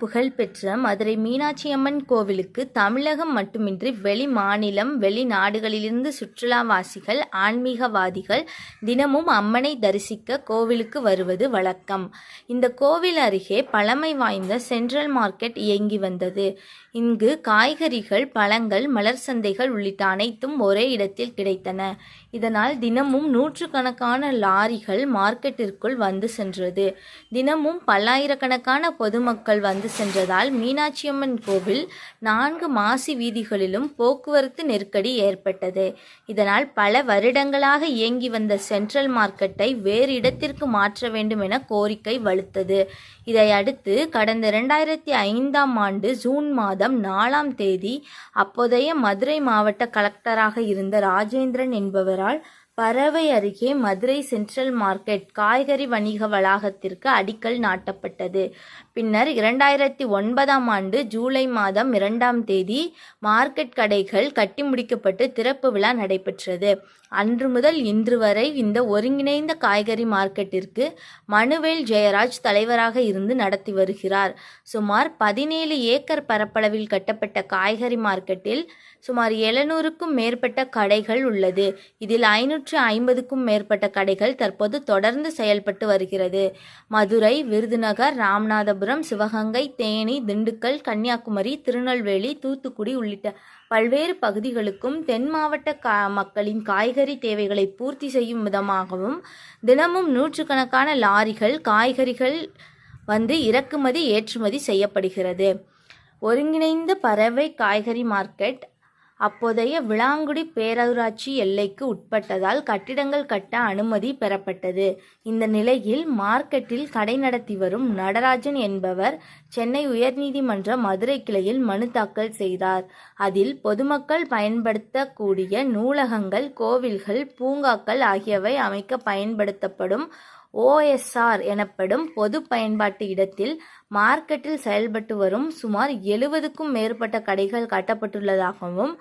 புகழ்பெற்ற மதுரை மீனாட்சி அம்மன் கோவிலுக்கு தமிழகம் மட்டுமின்றி வெளி மாநிலம் வெளிநாடுகளிலிருந்து சுற்றுலாவாசிகள் ஆன்மீகவாதிகள் தினமும் அம்மனை தரிசிக்க கோவிலுக்கு வருவது வழக்கம். இந்த கோவில் அருகே பழமை வாய்ந்த சென்ட்ரல் மார்க்கெட் இயங்கி வந்தது. இங்கு காய்கறிகள் பழங்கள் மலர் சந்தைகள் உள்ளிட்ட அனைத்தும் ஒரே இடத்தில் கிடைத்தன. இதனால் தினமும் நூற்றுக்கணக்கான லாரிகள் மார்க்கெட்டிற்குள் வந்து சென்றது. தினமும் பல்லாயிரக்கணக்கான பொதுமக்கள் வந்து சென்றதால் மீனாட்சியம்மன் கோவில் நான்கு மாசி வீதிகளிலும் போக்குவரத்து நெருக்கடி ஏற்பட்டது. இதனால் பல வருடங்களாக இயங்கி வந்த சென்ட்ரல் மார்க்கெட்டை வேறு இடத்திற்கு மாற்ற வேண்டும் என கோரிக்கை வலுத்தது. இதையடுத்து கடந்த இரண்டாயிரத்தி ஐந்தாம் ஆண்டு ஜூன் மாதம் நாலாம் தேதி அப்போதைய மதுரை மாவட்ட கலெக்டராக இருந்த ராஜேந்திரன் என்பவரால் பறவை அருகே மதுரை சென்ட்ரல் மார்க்கெட் காய்கறி வணிக வளாகத்திற்கு அடிக்கல் நாட்டப்பட்டது. பின்னர் இரண்டாயிரத்தி ஒன்பதாம் ஆண்டு ஜூலை மாதம் இரண்டாம் தேதி மார்க்கெட் கடைகள் கட்டி முடிக்கப்பட்டு திறப்பு விழா நடைபெற்றது. அன்று முதல் இன்று வரை இந்த ஒருங்கிணைந்த காய்கறி மார்க்கெட்டிற்கு மனுவேல் ஜெயராஜ் தலைவராக இருந்து நடத்தி வருகிறார். சுமார் பதினேழு ஏக்கர் பரப்பளவில் கட்டப்பட்ட காய்கறி மார்க்கெட்டில் சுமார் எழுநூறுக்கும் மேற்பட்ட கடைகள் உள்ளது. இதில் ஐநூற்று ஐம்பதுக்கும் மேற்பட்ட கடைகள் தற்போது தொடர்ந்து செயல்பட்டு வருகிறது. மதுரை விருதுநகர் ராமநாதபுரம் சிவகங்கை தேனி திண்டுக்கல் கன்னியாகுமரி திருநெல்வேலி தூத்துக்குடி உள்ளிட்ட பல்வேறு பகுதிகளுக்கும் தென் மாவட்ட கா மக்களின் காய்கறி தேவைகளை பூர்த்தி செய்யும் விதமாகவும் தினமும் நூற்றுக்கணக்கான லாரிகள் காய்கறிகள் வந்து இறக்குமதி ஏற்றுமதி செய்யப்படுகிறது. ஒருங்கிணைந்த பறவை காய்கறி மார்க்கெட் அப்போதைய விளாங்குடி பேரூராட்சி எல்லைக்கு உட்பட்டதால் கட்டிடங்கள் கட்ட அனுமதி பெறப்பட்டது. இந்த நிலையில் மார்க்கெட்டில் கடை நடத்தி வரும் நடராஜன் என்பவர் சென்னை உயர்நீதிமன்ற மதுரை கிளையில் மனு தாக்கல் செய்தார். அதில் பொதுமக்கள் பயன்படுத்தக்கூடிய நூலகங்கள் கோவில்கள் பூங்காக்கள் ஆகியவை அமைக்க பயன்படுத்தப்படும் ஓஎஸ்ஆர் எனப்படும் பொது பயன்பாட்டு இடத்தில் மார்க்கெட்டில் செயல்பட்டு வரும் சுமார் எழுபதுக்கும் மேற்பட்ட கடைகள் கட்டப்பட்டுள்ளதாகவும்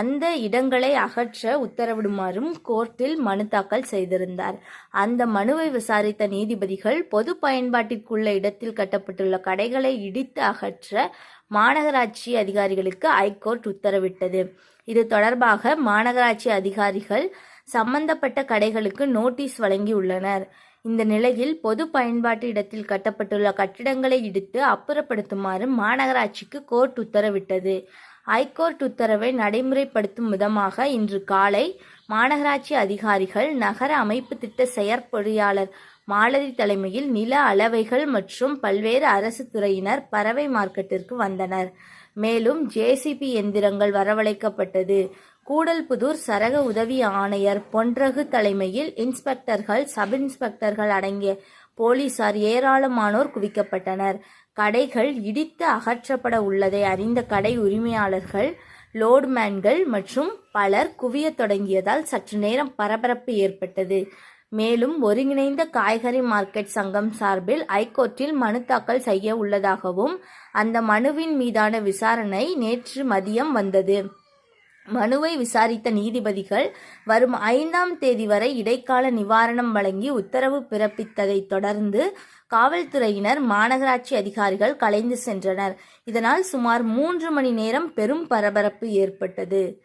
அந்த இடங்களை அகற்ற உத்தரவிடுமாறும் கோர்ட்டில் மனு தாக்கல் செய்திருந்தார். அந்த மனுவை விசாரித்த நீதிபதிகள் பொது பயன்பாட்டிற்குள்ள இடத்தில் கட்டப்பட்டுள்ள கடைகளை இடித்து அகற்ற மாநகராட்சி அதிகாரிகளுக்கு ஐகோர்ட் உத்தரவிட்டது. இது தொடர்பாக மாநகராட்சி அதிகாரிகள் சம்பந்தப்பட்ட கடைகளுக்கு நோட்டீஸ் வழங்கியுள்ளனர். இந்த நிலையில் பொது பயன்பாட்டு இடத்தில் கட்டப்பட்டுள்ள கட்டிடங்களை இடித்து அப்புறப்படுத்துமாறு மாநகராட்சிக்கு கோர்ட் உத்தரவிட்டது. ஐகோர்ட் உத்தரவை நடைமுறைப்படுத்தும் விதமாக இன்று காலை மாநகராட்சி அதிகாரிகள் நகர அமைப்பு திட்ட செயற்பொறியாளர் மாலதி தலைமையில் நில அளவைகள் மற்றும் பல்வேறு அரசு துறையினர் பறவை மார்க்கெட்டிற்கு வந்தனர். மேலும் ஜேசிபி எந்திரங்கள் வரவழைக்கப்பட்டது. கூடல்புதூர் சரக உதவி ஆணையர் பொன்றகு தலைமையில் இன்ஸ்பெக்டர்கள் சப் இன்ஸ்பெக்டர்கள் அடங்கிய போலீசார் ஏராளமானோர் குவிக்கப்பட்டனர். கடைகள் இடித்து அகற்றப்பட உள்ளதை அறிந்த கடை உரிமையாளர்கள் லோட்மேன்கள் மற்றும் பலர் குவியத் தொடங்கியதால் சற்று நேரம் பரபரப்பு ஏற்பட்டது. மேலும் ஒருங்கிணைந்த காய்கறி மார்க்கெட் சங்கம் சார்பில் ஐகோர்ட்டில் மனு தாக்கல் செய்ய உள்ளதாகவும் அந்த மனுவின் மீதான விசாரணை நேற்று மதியம் வந்தது. மனுவை விசாரித்த நீதிபதிகள் வரும் ஐந்தாம் தேதி வரை இடைக்கால நிவாரணம் வழங்கி உத்தரவு பிறப்பித்ததைத் தொடர்ந்து காவல்துறையினர் மாநகராட்சி அதிகாரிகள் கலைந்து சென்றனர். இதனால் சுமார் மூன்று மணி நேரம் பெரும் பரபரப்பு ஏற்பட்டது.